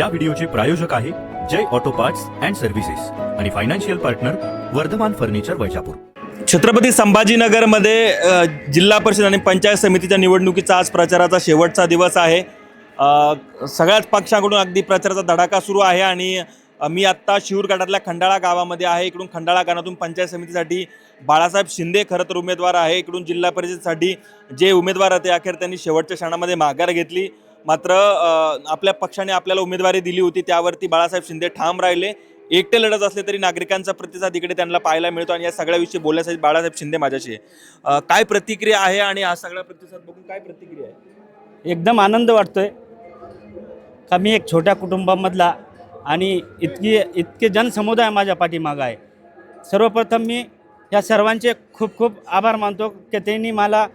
या व्हिडिओचे प्रायोजक आहे Jay auto parts and services आणि financial partner Vardhaman furniture Vaijapur. Chhatrapati संभाजीनगरमध्ये जिल्हा परिषद आणि पंचायत समितीच्या निवडणुकीचा आज प्रचाराचा शेवटचा दिवस आहे. सगळ्याच पक्षांकडून अगदी प्रचाराचा धडाका सुरू आहे आणि मी आत्ता शिवरगडातल्या खंडाळा गावामध्ये आहे. इकडून खंडाळा गावातून पंचायत समितीसाठी बाळासाहेब शिंदे खरं तर उमेदवार आहे. इकडून जिल्हा परिषदेसाठी जे उमेदवार होते अखेर त्यांनी शेवटच्या क्षणामध्ये माघार घेतली. मात्र आपल्या पक्षाने आपल्याला उमेदवारी दिली होती त्यावरती बाळासाहेब शिंदे ठाम राहिले. एकटे लढत असले तरी नागरिकांचा प्रतिसाद इकडे त्यांना पाहायला मिळतो आणि या सगळ्याविषयी बोलण्यासाठी बाळासाहेब शिंदे माझ्याशी आहे काय प्रतिक्रिया आहे आणि हा सगळा प्रतिसाद बघून काय प्रतिक्रिया आहे? एकदम आनंद वाटतोय. का मी एक छोट्या कुटुंबामधला आणि इतकी इतके जनसमुदाय माझ्या पाठीमागं आहे. सर्वप्रथम मी या सर्वांचे खूप खूप आभार मानतो की त्यांनी मला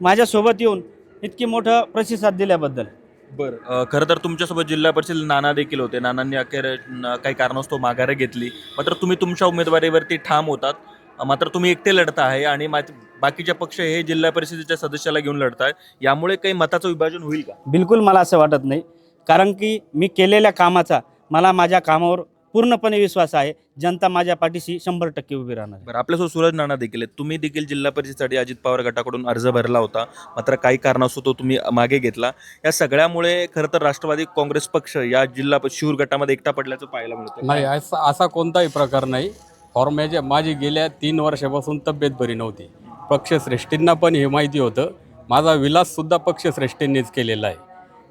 माझ्यासोबत येऊन इतकी मोठं प्रतिसाद दिल्याबद्दल. बरं. खरं तर तुमच्यासोबत जिल्हा परिषद नाना देखील होते. नानांनी अखेर न, काही कारणास्तव माघार घेतली. मात्र तुम्ही तुमच्या उमेदवारीवरती ठाम होतात. अ, मात्र तुम्ही एकटे लढत आहे आणि मा- बाकीचे पक्ष हे जिल्हा परिषदेच्या सदस्याला घेऊन लढत आहेत यामुळे काही मताचं विभाजन होईल का? बिलकुल मला असं वाटत नाही. कारण की मी केलेल्या कामाचा मला माझ्या कामावर पूर्णपणे विश्वास आहे. जनता माझ्या पाठीशी शंभर टक्के उभी राहणार आहे. बरं आपल्यासोबत सूरज नाना देखील आहेत. तुम्ही देखील जिल्हा परिषदेसाठी अजित पवार गटाकडून अर्ज भरला होता. मात्र काही कारणास्तव तो तुम्ही मागे घेतला. या सगळ्यामुळे खरं तर राष्ट्रवादी काँग्रेस पक्ष या जिल्हा प- गटामध्ये एकटा पडल्याचं पाहायला मिळतं नाही असा असा कोणताही प्रकार नाही. फॉर्मॅच्या माझी गेल्या तीन वर्षापासून तब्येत बरी नव्हती. पक्षश्रेष्ठींना पण हे माहिती होतं. माझा विलाससुद्धा पक्षश्रेष्ठींनीच केलेला आहे.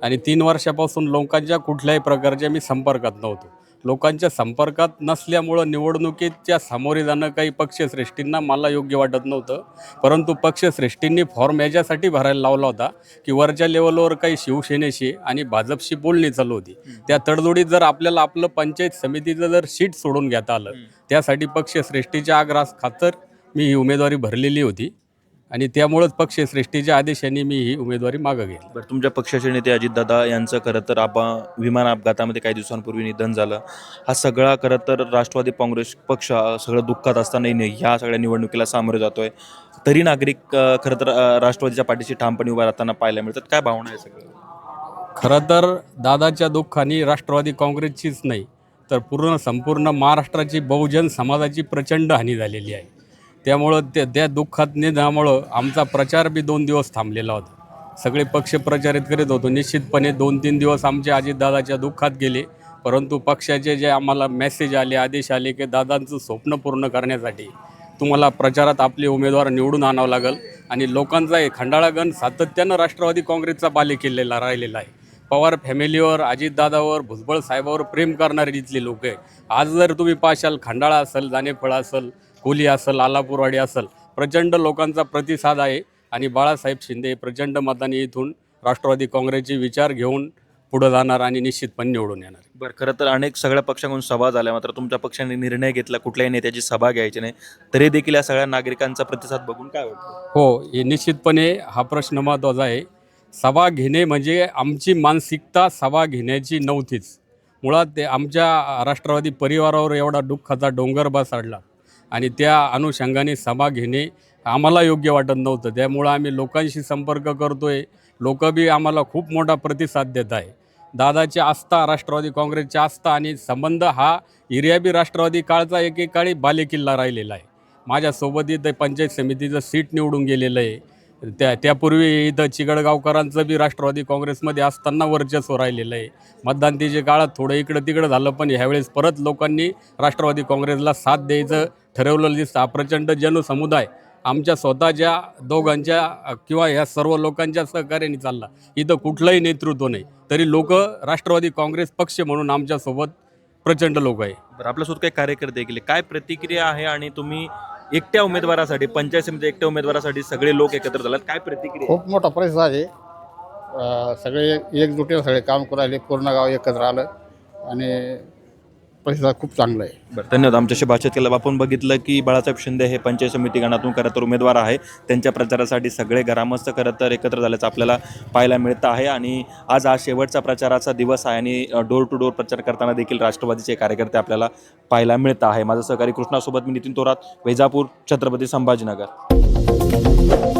आणि तीन वर्षापासून लोकांच्या कुठल्याही प्रकारच्या मी संपर्कात नव्हतो. लोकांच्या संपर्कात नसल्यामुळं निवडणुकीच्या सामोरे जाणं काही पक्षश्रेष्ठींना मला योग्य वाटत नव्हतं. परंतु पक्षश्रेष्ठींनी फॉर्म याच्यासाठी भरायला लावला होता की वरच्या लेवलवर काही शिवसेनेशी आणि भाजपशी बोलणी चालू होती. त्या तडजोडीत जर आपल्याला आपलं पंचायत समितीचं जर सीट सोडून घेता आलं त्यासाठी पक्षश्रेष्ठीच्या आग्रहास खातर मी ही उमेदवारी भरलेली होती. आणि त्यामुळंच पक्षश्रेष्ठीच्या आदेशाने मी ही उमेदवारी मागं घेतली. बरं तुमच्या पक्षाचे नेते अजितदादा यांचं खरं तर आपा विमान अपघातामध्ये काही दिवसांपूर्वी निधन झालं. हा सगळा खरं तर राष्ट्रवादी काँग्रेस पक्ष सगळं दुःखात असतानाही नाही ह्या सगळ्या निवडणुकीला सामोरे जातोय. तरी नागरिक खरं तर राष्ट्रवादीच्या पाठीशी ठामपणे उभा राहताना पाहायला मिळतात. काय भावना आहे सगळं खरं तर दादाच्या दुःखाने राष्ट्रवादी काँग्रेसचीच नाही तर पूर्ण संपूर्ण महाराष्ट्राची बहुजन समाजाची प्रचंड हानी झालेली आहे. त्यामुळं त्या त्या दुःखात निधामुळं आमचा प्रचार बी दोन दिवस थांबलेला होता. सगळे पक्ष प्रचारित करीत होतो. निश्चितपणे दोन तीन दिवस आमचे अजितदादाच्या दुःखात गेले. परंतु पक्षाचे जे आम्हाला मेसेज आले आदेश आले की दादांचं स्वप्न पूर्ण करण्यासाठी तुम्हाला प्रचारात आपले उमेदवार निवडून आणावं लागेल आणि लोकांचा हे खंडाळागण सातत्यानं राष्ट्रवादी काँग्रेसचा बाले केलेला राहिलेला आहे. पवार फॅमिलीवर अजितदादावर भुजबळ साहेबावर प्रेम करणारे इथले लोक आहे आज जर तुम्ही पाशाल खंडाळा असेल जाणेफळ असेल कोली असेल आलापूरवाडी असेल प्रचंड लोकांचा प्रतिसाद आहे. आणि बाळासाहेब शिंदे प्रचंड मताने इथून राष्ट्रवादी काँग्रेसचे विचार घेऊन पुढं जाणार आणि निश्चितपणे निवडून येणार. बरं खरं तर अनेक सगळ्या पक्षांकडून सभा झाल्या मात्र तुमच्या पक्षाने निर्णय घेतला कुठल्याही नेत्याची सभा घ्यायची नाही. तरी देखील या सगळ्या नागरिकांचा प्रतिसाद बघून काय वाटतं? हो हे निश्चितपणे हा प्रश्न महत्त्वाचा आहे. सभा घेणे म्हणजे आमची मानसिकता सभा घेण्याची नव्हतीच. मुळात ते आमच्या राष्ट्रवादी परिवारावर एवढा दुःखाचा डोंगर बसाडला. आणि त्या अनुषंगाने सभा घेणे आम्हाला योग्य वाटत नव्हतं. त्यामुळं आम्ही लोकांशी संपर्क करतो आहे लोक बी आम्हाला खूप मोठा प्रतिसाद देत आहे. दादाची आस्था राष्ट्रवादी काँग्रेसची आस्था आणि संबंध हा हिर्याबी राष्ट्रवादी काळचा एकेकाळी बालेकिल्ला राहिलेला आहे. माझ्यासोबत इथे पंचायत समितीचं सीट निवडून गेलेलं आहे. त्या त्यापूर्वी इथं चिगडगावकरांचं बी राष्ट्रवादी काँग्रेसमध्ये असताना वर्चस्व राहिलेलं आहे. मतदानतेच्या काळात थोडं इकडं तिकडं झालं पण ह्यावेळेस परत लोकांनी राष्ट्रवादी काँग्रेसला साथ द्यायचं ठरवलेलं दिसतं. हा प्रचंड जनसमुदाय आमच्या स्वतःच्या दोघांच्या किंवा ह्या सर्व लोकांच्या सहकार्याने चालला. इथं कुठलंही नेतृत्व नाही. तरी लोक राष्ट्रवादी काँग्रेस पक्ष म्हणून आमच्यासोबत प्रचंड लोक आहे. बरं आपल्यासोबत काही कार्यकर्ते देखील काय प्रतिक्रिया आहे आणि तुम्ही एकट्या उमेदवारासाठी पंचायत समिती एकट्या उमेदवारासाठी सगळे लोक एकत्र झालात. काय प्रतिक्रिया? खूप मोठा प्रतिसाद आहे. अं, सगळे एकजुटीने सगळे काम करू राहिले. पूर्ण गाव एकत्र आलं. आणि पैसा खूप चांगला आहे. बरं धन्यवाद. आमच्याशी भाषेत केलं आपण बघितलं की बाळासाहेब शिंदे हे पंचायत समिती गणातून खरं तर उमेदवार आहे. त्यांच्या प्रचारासाठी सगळे ग्रामस्थ खरं तर एकत्र झाल्याचं आपल्याला पाहायला मिळतं आहे. आणि आज हा शेवटचा प्रचाराचा दिवस आहे आणि डोर टू डोर प्रचार करताना देखील राष्ट्रवादीचे कार्यकर्ते आपल्याला पाहायला मिळतं आहे. माझं सहकारी कृष्णासोबत मी नितीन तोरात वेजापूर छत्रपती संभाजीनगर.